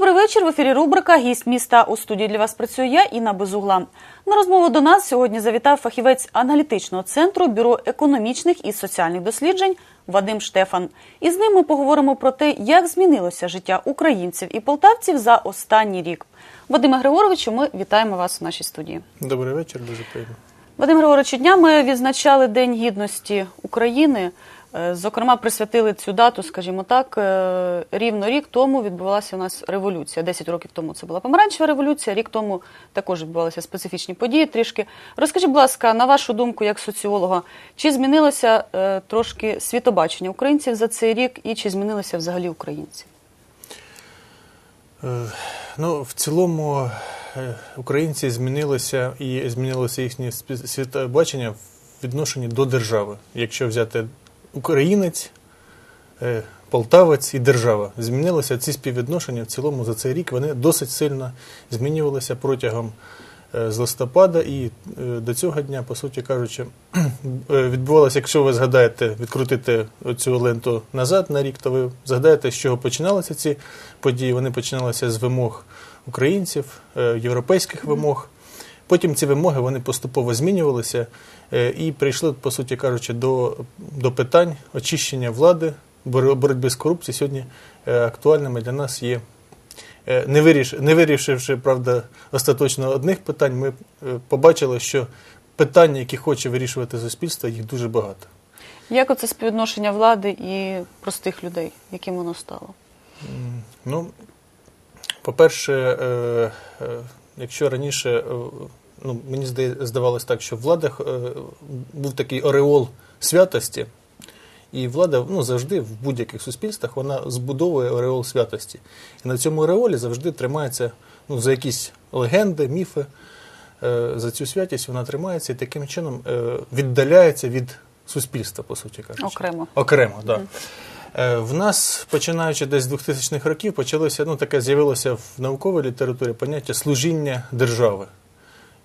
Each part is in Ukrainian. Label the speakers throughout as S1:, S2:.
S1: Добрий вечір. В ефірі рубрика Гість міста у студії для вас працюю я Інна Безугла. На розмову до нас сьогодні завітав фахівець аналітичного центру бюро економічних і соціальних досліджень Вадим Штефан. І з ним ми поговоримо про те, як змінилося життя українців і полтавців за останній рік. Вадиме Григоровичу, ми вітаємо вас в нашій студії.
S2: Добрий вечір, дуже приємно.
S1: Вадим Григорович, днями відзначали День гідності України. Е, Зокрема, присвятили цю дату, скажімо так, е, рівно рік тому відбувалася у нас революція. Десять років тому це була помаранчева революція, рік тому також відбувалися специфічні події трішки. Розкажіть, будь ласка, на вашу думку, як соціолога, чи змінилося е, трошки світобачення українців за цей рік, і чи змінилися взагалі українці?
S2: Ну, в цілому українці змінилися і змінилося їхнє світобачення в відношенні до держави. Якщо взяти українець, е, полтавець і держава, змінилися ці співвідношення в цілому за цей рік. Вони досить сильно змінювалися протягом е, з листопада і е, до цього дня, по суті кажучи, відбувалося, якщо ви згадаєте, відкрутите цю ленту назад на рік, то ви згадаєте, з чого починалися ці події. Вони починалися з вимог українців, європейських вимог. Потім ці вимоги вони поступово змінювалися е, і прийшли, по суті кажучи, до, до питань очищення влади, боро- боротьби з корупцією. Сьогодні е, актуальними для нас є Е, не, виріш, не вирішивши, правда, остаточно одних питань, ми побачили, що питання, які хоче вирішувати суспільство, їх дуже багато.
S1: Як оце співвідношення влади і простих людей, яким воно стало?
S2: Ну, по-перше, якщо раніше, ну, мені здавалось так, що в владах е, був такий ореол святості, і влада ну, завжди в будь-яких суспільствах вона збудовує ореол святості. І на цьому ореолі завжди тримається ну, за якісь легенди, міфи. Е, За цю святість вона тримається і таким чином е, віддаляється від суспільства, по суті кажучи.
S1: Окремо.
S2: Окремо, так. Да. В нас, починаючи десь з 2000-х років, почалося, ну, таке з'явилося в науковій літературі поняття служіння держави.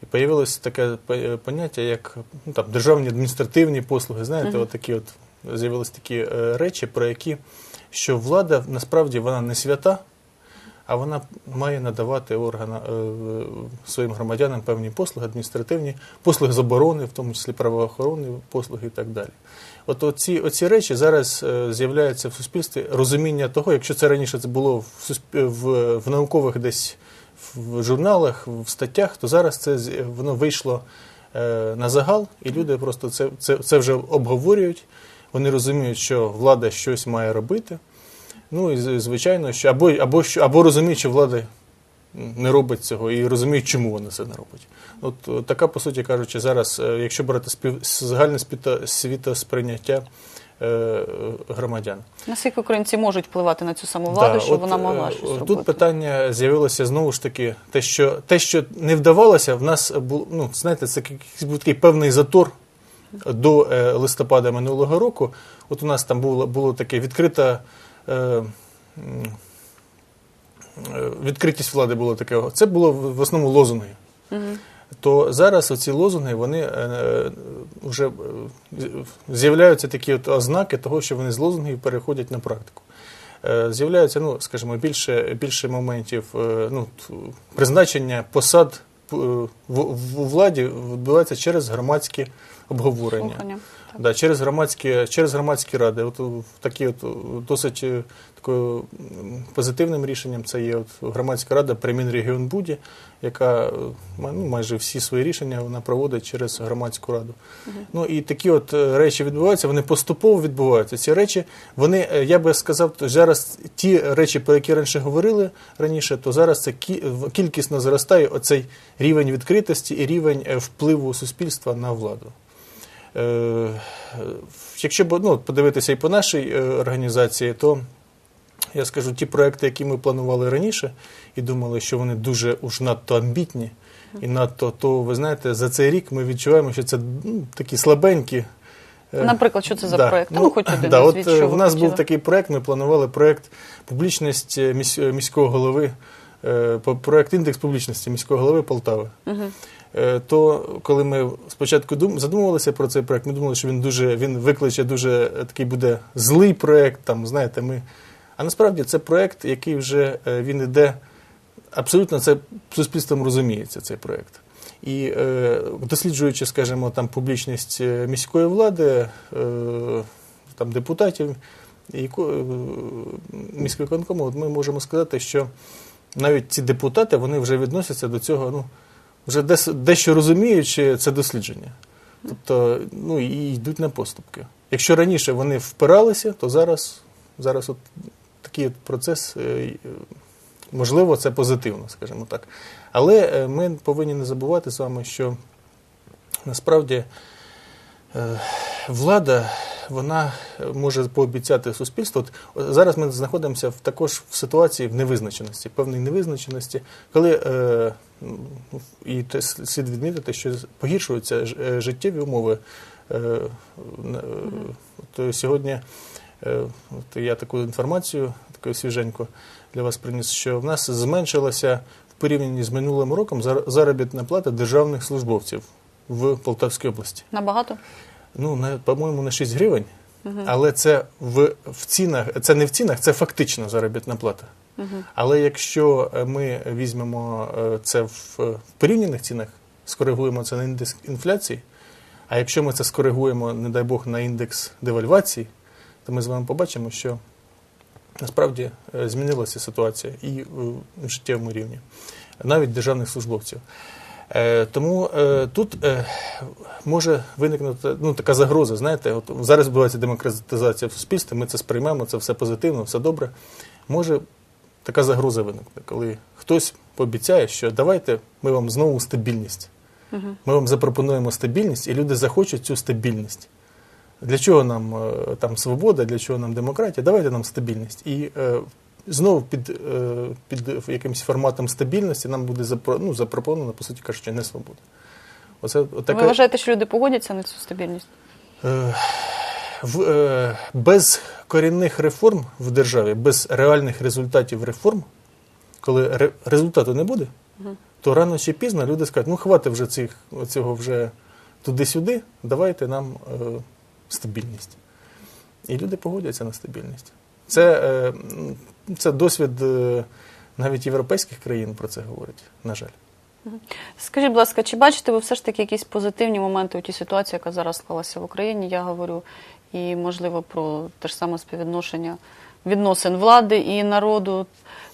S2: І появилось таке поняття, як ну, там, державні адміністративні послуги. Знаєте, от такі от з'явились такі е, речі, про які що влада насправді вона не свята, а вона має надавати органа, е, своїм громадянам певні послуги, адміністративні, послуги з оборони, в тому числі правоохоронні послуги і так далі. От оці, оці речі зараз е, з'являються в суспільстві розуміння того, якщо це раніше це було в, в, в наукових десь в журналах, в статтях, то зараз це воно вийшло е, на загал, і люди просто це, це, це вже обговорюють. Вони розуміють, що влада щось має робити. Ну і звичайно, що або, або, що- або розуміють, що влада не робить цього, і розуміють, чому вона це не робить. От така, по суті кажучи, зараз, е, якщо брати спів, загальне світосприйняття громадян.
S1: Наскільки українці можуть впливати на цю саму владу,
S2: Да,
S1: щоб
S2: от,
S1: вона могла
S2: е,
S1: щось
S2: Тут
S1: робити?
S2: питання з'явилося знову ж таки, те, що те, що не вдавалося, в нас був, ну, знаєте, це якийсь був такий певний затор до е, листопада минулого року. От у нас там було, було таке відкрита. Е, е, Відкритість влади було таке. Це було в основному лозунги. То зараз оці лозунги вони е, вже е, з'являються такі от ознаки того, що вони з лозунгів переходять на практику. Е, З'являються, ну, скажімо, більше, більше моментів е, ну, призначення посад е, в, в у владі відбувається через громадські обговорення.
S1: Слухання.
S2: Да, через громадські, через громадські ради. От такі от досить е, такою позитивним рішенням це є от громадська рада при Мінрегіонбуді, яка е, ну, майже всі свої рішення вона проводить через громадську раду. Ну і такі от е, речі відбуваються, вони поступово відбуваються. Ці речі, вони, е, я би сказав, то зараз ті речі, про які раніше говорили раніше, то зараз це кількісно зростає оцей рівень відкритості і рівень е, впливу суспільства на владу. Е, Якщо ну, подивитися і по нашій е, організації, то я скажу, ті проекти, які ми планували раніше, і думали, що вони дуже уж надто амбітні, і надто, то ви знаєте, за цей рік ми відчуваємо, що це ну, такі слабенькі. е,
S1: Наприклад, що це за
S2: да.
S1: проект? Ну, хоч один
S2: да, от, е,
S1: що
S2: в нас
S1: хотіли.
S2: був такий проект, ми планували проект публічність місь- міського голови, проект індекс публічності міського голови Полтави.
S1: Мгм.
S2: Е, То коли ми спочатку задумувалися про цей проект, ми думали, що він дуже він викличе дуже е, такий буде злий проект. Там знаєте, ми А насправді це проект, який вже е, він іде абсолютно це суспільством розуміється, цей проект. І е, досліджуючи, скажімо, там публічність міської влади, е, там депутатів і ко- е, міськвиконкому, от ми можемо сказати, що навіть ці депутати вони вже відносяться до цього, ну, вже дещо розуміючи це дослідження. Тобто, ну і йдуть на поступки. Якщо раніше вони впиралися, то зараз, зараз от такий процес, е, е, можливо, це позитивно, скажімо так. Але е, ми повинні не забувати з вами, що насправді влада вона може пообіцяти суспільству. От зараз ми знаходимося в також в ситуації в невизначеності, певної невизначеності, коли і те слід відмітити, що погіршуються е, життєві умови. Е, е, от сьогодні я таку інформацію, таку свіженьку для вас приніс, що в нас зменшилася в порівнянні з минулим роком зар- заробітна плата державних службовців в Полтавській області.
S1: Набагато?
S2: Ну, на, по-моєму, на 6 гривень. Але це в, в цінах, це не в цінах, це фактично заробітна плата. Але якщо е, ми візьмемо е, це в, в порівняних цінах, скоригуємо це на індекс інфляції, а якщо ми це скоригуємо, не дай Бог, на індекс девальвації, то ми з вами побачимо, що насправді е, змінилася ситуація і в життєвому рівні, навіть державних службовців. Е, Тому е, тут е, може виникнути ну, така загроза. Знаєте, от зараз відбувається демократизація в суспільстві, ми це сприймемо, це все позитивно, все добре. Може така загроза виникне, коли хтось пообіцяє, що давайте ми вам знову стабільність. Ми вам запропонуємо стабільність, і люди захочуть цю стабільність. Для чого нам е, там свобода, для чого нам демократія? Давайте нам стабільність. І е, знову під, е, під якимось форматом стабільності нам буде запро, ну, запропоновано, по суті кажучи, не свобода. Оце, отака,
S1: Ви вважаєте, що люди погодяться на цю стабільність?
S2: Е, в, е, без корінних реформ в державі, без реальних результатів реформ, коли ре, результату не буде, то рано чи пізно люди скажуть, ну хватить вже цих, цього вже туди-сюди, давайте нам е, стабільність. І люди погодяться на стабільність. Це, е, це досвід е, навіть європейських країн про це говорить, на жаль.
S1: Скажіть, будь ласка, чи бачите ви все ж таки якісь позитивні моменти у тій ситуації, яка зараз склалася в Україні? Я говорю і, можливо, про те ж саме співвідношення відносин влади і народу,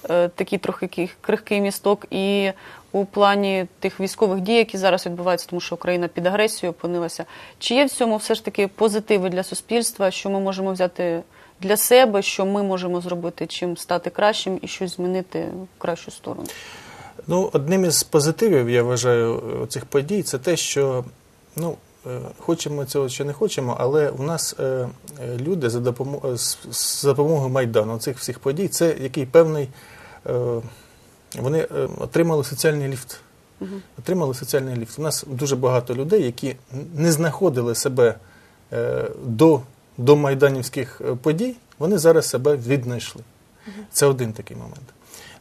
S1: е, такий трохи крихкий місток, і у плані тих військових дій, які зараз відбуваються, тому що Україна під агресією опинилася. Чи є в цьому все ж таки позитиви для суспільства, що ми можемо взяти для себе, що ми можемо зробити, чим стати кращим і щось змінити в кращу сторону?
S2: Ну, одним із позитивів, я вважаю, е, цих подій це те, що ну, е, хочемо цього чи не хочемо, але у нас е, е, люди за допомогою, з, з допомогою Майдану цих всіх подій, це який певний. Е, вони е, отримали соціальний ліфт. Отримали соціальний ліфт. У нас дуже багато людей, які не знаходили себе е, до, до майданівських е, подій, вони зараз себе віднайшли. Це один такий момент.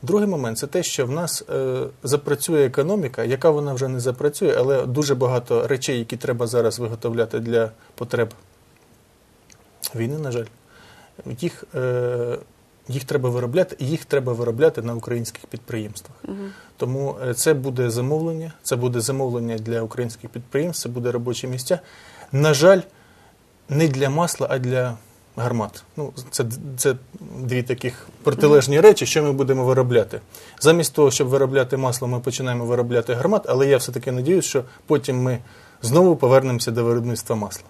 S2: Другий момент це те, що в нас е, запрацює економіка, яка вона вже не запрацює, але дуже багато речей, які треба зараз виготовляти для потреб війни, на жаль, їх, е, їх треба виробляти, і їх треба виробляти на українських підприємствах. Тому е, це буде замовлення, це буде замовлення для українських підприємств, це буде робочі місця. На жаль, не для масла, а для гармат. Ну, це, це дві таких протилежні речі, що ми будемо виробляти. Замість того, щоб виробляти масло, ми починаємо виробляти гармат, але я все-таки надіюсь, що потім ми знову повернемося до виробництва масла.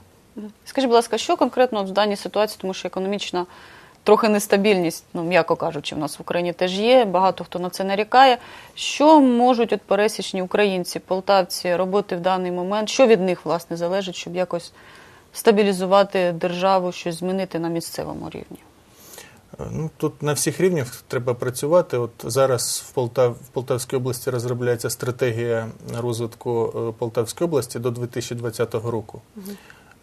S1: Скажіть, будь ласка, що конкретно в даній ситуації, тому що економічна трохи нестабільність, ну м'яко кажучи, в нас в Україні теж є. Багато хто на це нарікає. Що можуть от пересічні українці, полтавці робити в даний момент? Що від них власне залежить, щоб якось стабілізувати державу, щось змінити на місцевому рівні?
S2: Е, Ну, тут на всіх рівнях треба працювати. От зараз в, Полтав, в Полтавській області розробляється стратегія розвитку е, Полтавської області до 2020 року.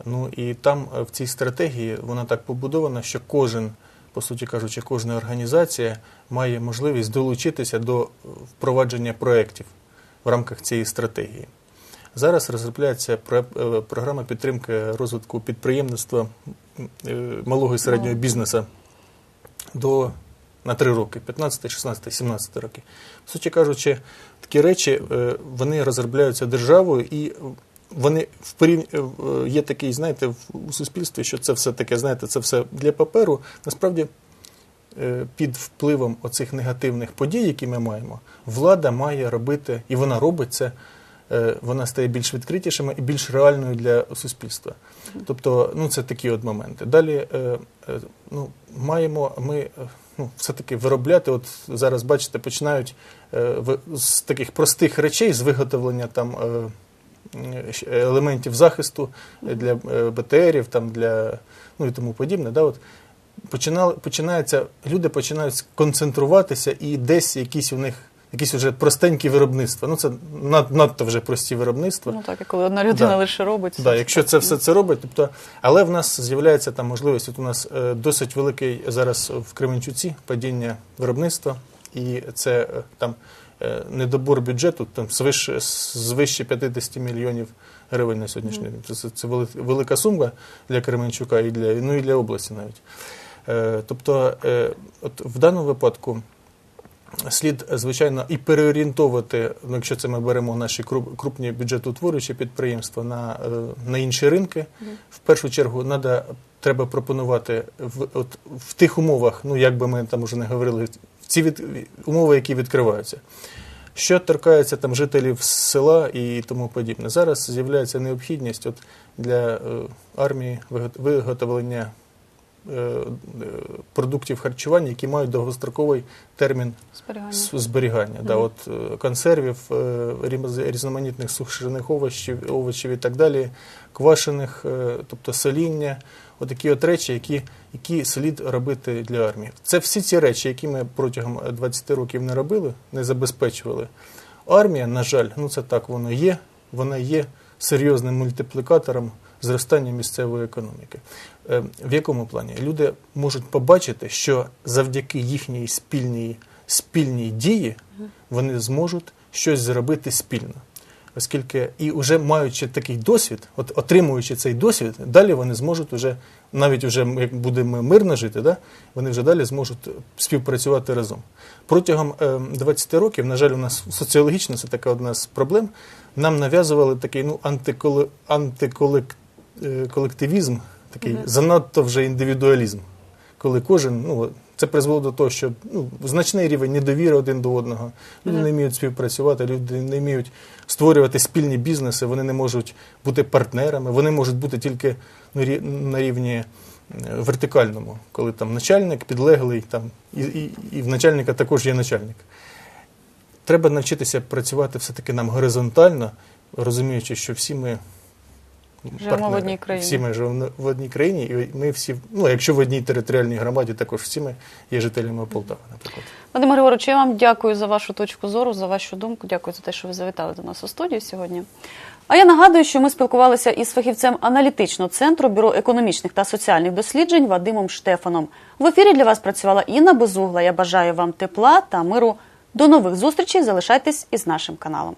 S2: Ну і там е, в цій стратегії вона так побудована, що кожен, по суті кажучи, кожна організація має можливість долучитися до впровадження проєктів в рамках цієї стратегії. Зараз розробляється е, програма підтримки розвитку підприємництва е, малого і середнього бізнесу до на 3 роки, 15, 16, 17 роки. В суті кажучи, такі речі е, вони розробляються державою і вони в порів... є такий, знаєте, у суспільстві, що це все таке, знаєте, це все для паперу. Насправді під впливом оцих негативних подій, які ми маємо, влада має робити, і вона робить це, вона стає більш відкритішими і більш реальною для суспільства. Тобто, ну це такі от моменти. Далі е, е, ну, маємо ми е, ну, все-таки виробляти. От зараз бачите, починають е, з таких простих речей, з виготовлення там. е, е, елементів захисту е, для е, БТРів, там для ну і тому подібне. Да, от починали, починається, люди починають концентруватися і десь якісь у них якісь вже простенькі виробництва. Ну це над, надто вже прості виробництва.
S1: Ну так, і коли одна людина
S2: Да.
S1: лише робить.
S2: Да, якщо це все це робить, тобто, але в нас з'являється там можливість. От у нас е, досить великий зараз в Кременчуці падіння виробництва, і це е, там е, недобор бюджету, там свише звище 50 мільйонів гривень на сьогоднішній день. Це, це, це велика сума для Кременчука і для ну і для області навіть. Е, тобто, е, от в даному випадку. Слід, звичайно, і переорієнтовувати, ну, якщо це ми беремо наші круп- крупні бюджетоутворюючі підприємства на, е, на інші ринки. В першу чергу надо, треба пропонувати в, от, в тих умовах, ну як би ми там уже не говорили, в ці від, умови, які відкриваються. Що торкається там жителів села і тому подібне. Зараз з'являється необхідність от, для е, армії вигот- виготовлення продуктів харчування, які мають довгостроковий термін
S1: Зберігання.
S2: зберігання. Да, от, е, консервів, е, різноманітних сушених овочів, овочів і так далі, квашених, е, тобто соління. Отакі от речі, які, які слід робити для армії. Це всі ці речі, які ми протягом 20 років не робили, не забезпечували. Армія, на жаль, ну це так воно є, вона є серйозним мультиплікатором зростання місцевої економіки. Е, В якому плані? Люди можуть побачити, що завдяки їхній спільній, спільній дії вони зможуть щось зробити спільно. Оскільки і вже маючи такий досвід, от отримуючи цей досвід, далі вони зможуть уже, навіть вже як будемо мирно жити, да, вони вже далі зможуть співпрацювати разом. Протягом е, 20 років, на жаль, у нас соціологічно це така одна з проблем. Нам нав'язували такий ну, антиколе, антиколективізм, такий занадто вже індивідуалізм, коли кожен, ну, це призвело до того, що ну, значний рівень недовіри один до одного. Люди не вміють співпрацювати, люди не вміють створювати спільні бізнеси, вони не можуть бути партнерами, вони можуть бути тільки на рівні е, вертикальному, коли там начальник, підлеглий, там, і, і, і в начальника також є начальник. Треба навчитися працювати все-таки нам горизонтально, розуміючи, що всі ми
S1: Живемо в одній країні.
S2: Всі ми живемо в одній країні, і ми всі, ну якщо в одній територіальній громаді, також всі ми є жителями Полтави, наприклад.
S1: Вадим Григорович, я вам дякую за вашу точку зору, за вашу думку. Дякую за те, що ви завітали до нас у студію сьогодні. А я нагадую, що ми спілкувалися із фахівцем аналітичного центру Бюро економічних та соціальних досліджень Вадимом Штефаном. В ефірі для вас працювала Інна Безугла. Я бажаю вам тепла та миру. До нових зустрічей. Залишайтесь із нашим каналом.